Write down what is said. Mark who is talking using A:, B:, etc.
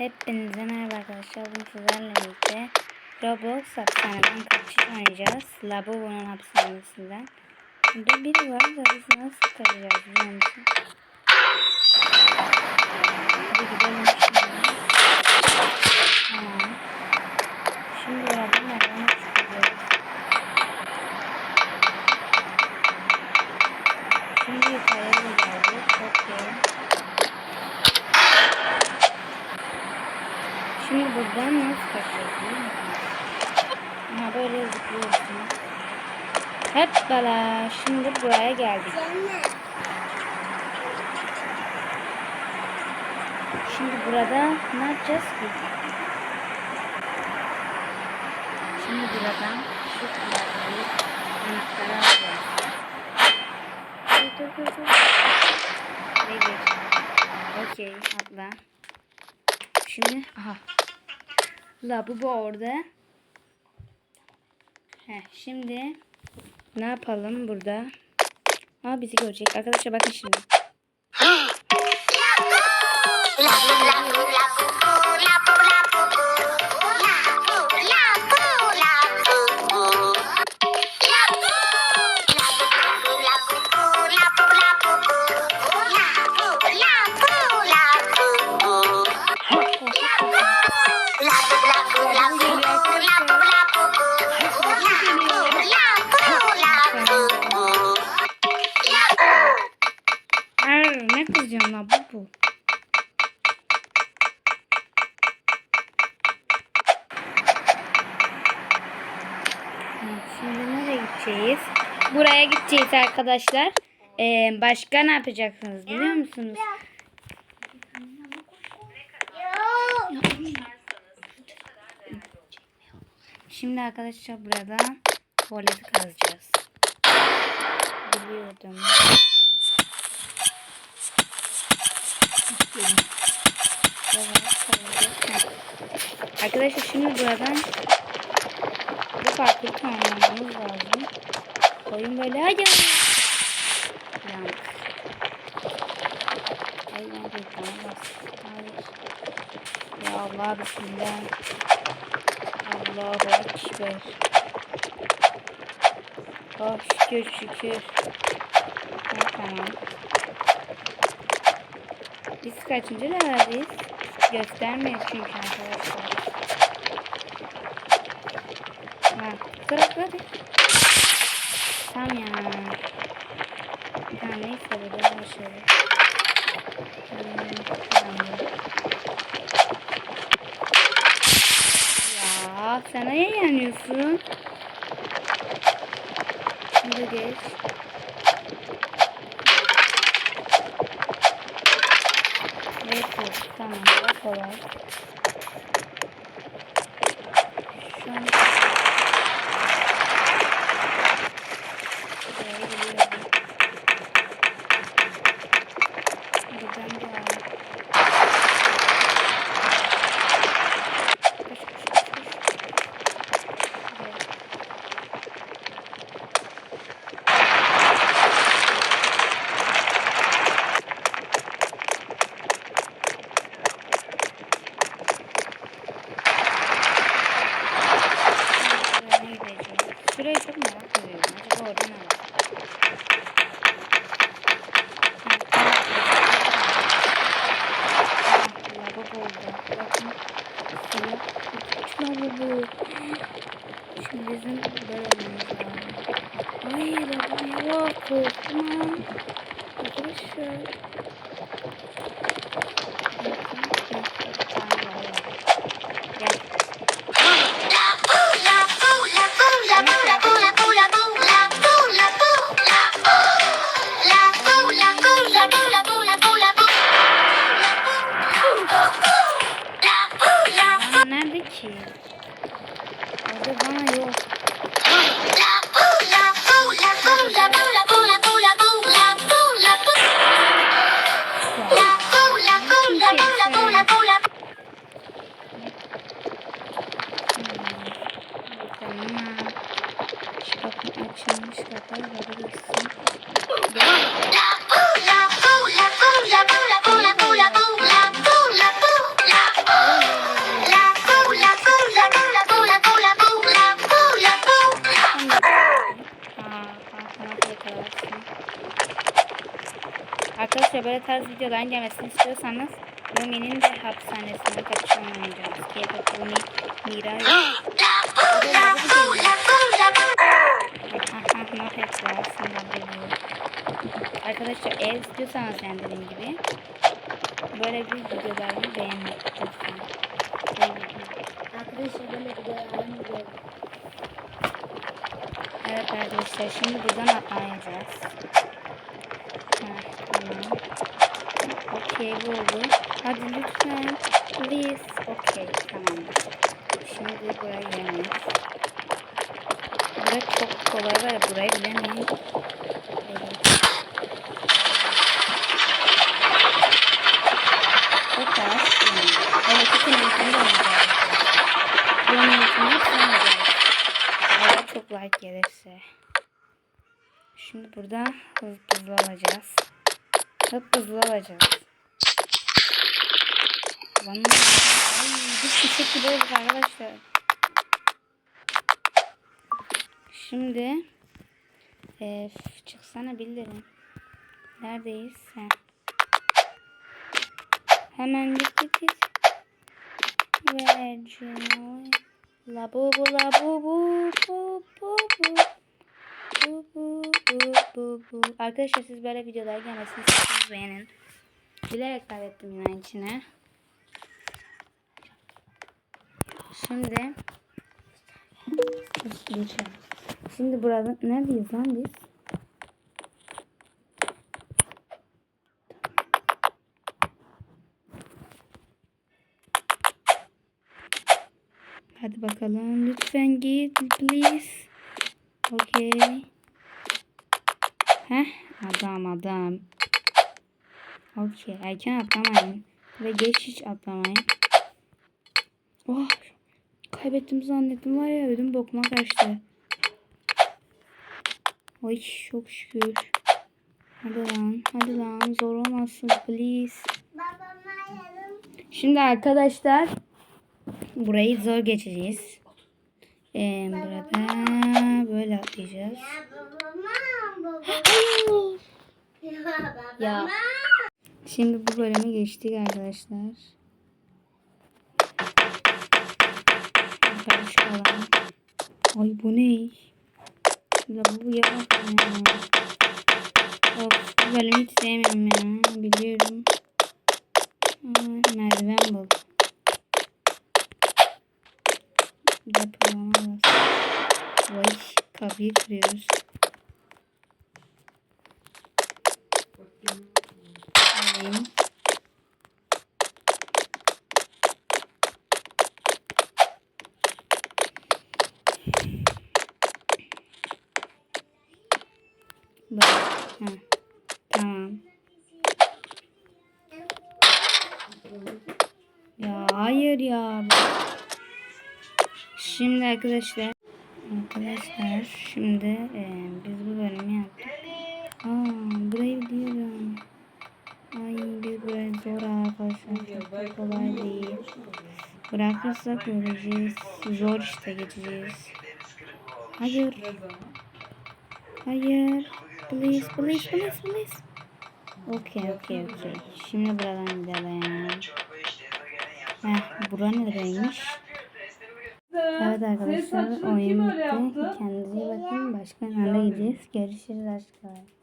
A: Hepinize merhaba arkadaşlar. Bugün sizlerle birlikte Roblox hapishaneden kaçış oynayacağız. Labubu'nun hapishanesinden. Burada biri var da biz nasıl kaçacağız biliyor musun? Hadi gidelim şimdi. Tamam. Şimdi buradan nereden çıkacağız? Şimdi yukarıya da geldik. Çok iyi. Şimdi buradan nasıl kaçacağız biliyor musunuz? Aha böyle zıplıyorsunuz. Hep bala. Şimdi buraya geldik. Şimdi burada ne yapacağız ki? Şimdi buradan şu kulakları anahtarı alacağız. Dur dur dur. Okey atla. Şimdi aha. La bu bu orada. Heh, şimdi ne yapalım burada? Aa bizi görecek. Arkadaşlar bakın şimdi. Şimdi nereye gideceğiz? Buraya gideceğiz arkadaşlar. Ee, başka ne yapacaksınız biliyor musunuz? Şimdi arkadaşlar burada tuvaleti kazacağız. Biliyordum. Arkadaşlar şimdi buradan parkuru tamamlamamız lazım. Oyun böyle hadi. Hayır. Ya Allah bismillah. Allahu Ekber. Oh şükür şükür. Ha, tamam. Biz kaçıncı leveldeyiz? Göstermiyor çünkü arkadaşlar. Bırak hadi. Tamam ya. Tamam neyse başlayalım. Hmm, tamam. Ya sen neye yanıyorsun? Şimdi geç. Evet, tamam, kolay. Şimdi bizim böyle olmamız lazım. Ay lavabo yok. Korktum. Arkadaşlar. Gümüş kadar verirsin.
B: Arkadaşlar
A: böyle tarz videoların gelmesini istiyorsanız Rumi'nin de hapishanesine kapışan oynayacağız. Kedi Rumi Mira. Not etti aslında bu. Arkadaşlar eğer istiyorsanız yani dediğim gibi böyle bir videolarını beğenmek lütfen.
B: Arkadaşlar böyle videolarını görüyorum.
A: Evet arkadaşlar şimdi buradan atlayacağız. Tamam. Okey bu oldu. Hadi lütfen. Please. Okey tamamdır. Şimdi buraya giremeyiz. Burası çok kolay var ya burayı bilemeyiz. Evet. Çok az. Evet bütün eğitimi de oynayacağız. Eğer çok like gelirse. Şimdi burada hızlı alacağız. Hıp hızlı alacağız. Bana... Biz çiçek gibi arkadaşlar. Şimdi e, çıksana bildirim. Neredeyiz sen? Hemen git git. Ve Juno. La bu bu la bu bu bu bu bu. Bu bu bu bu bu. Arkadaşlar siz böyle videolar gelmesini istiyorsanız beğenin. Bilerek kaydettim yine içine. Şimdi geçelim. Şimdi burada neredeyiz lan biz? Hadi bakalım. Lütfen git. Please. Okey. Heh. Adam adam. Okey. Erken atlamayın. Ve geç hiç atlamayın. Oh. Kaybettim zannettim var ya ödüm bokuma kaçtı. Ay çok şükür. Hadi lan. Hadi lan. Zor olmasın. Please. Şimdi arkadaşlar burayı zor geçeceğiz. Ee, burada böyle atlayacağız.
B: Ya.
A: Şimdi bu bölümü geçtik arkadaşlar. Yukarı çıkalım. Ay bu ne? Ya bu ya. ya. Of bu bölümü hiç sevmiyorum ya. Biliyorum. Merdiven bul. Bas. Vay kapıyı kırıyoruz. Bak. Ya hayır ya. Şimdi arkadaşlar arkadaşlar şimdi e, biz bu bölümü yaptık. Aa burayı biliyorum. Ay biz burayı zor arkadaşlar. Çok da kolay değil. Bırakırsak öleceğiz. Zor işte geçeceğiz. Hayır. Hayır. Please, please, please, please. Okey, okey, okey. Şimdi buradan gidelim. Heh, bura neredeymiş? Evet arkadaşlar oyun bitti. Kendinize iyi bakın. Başka yerde gideceğiz. Görüşürüz aşklar.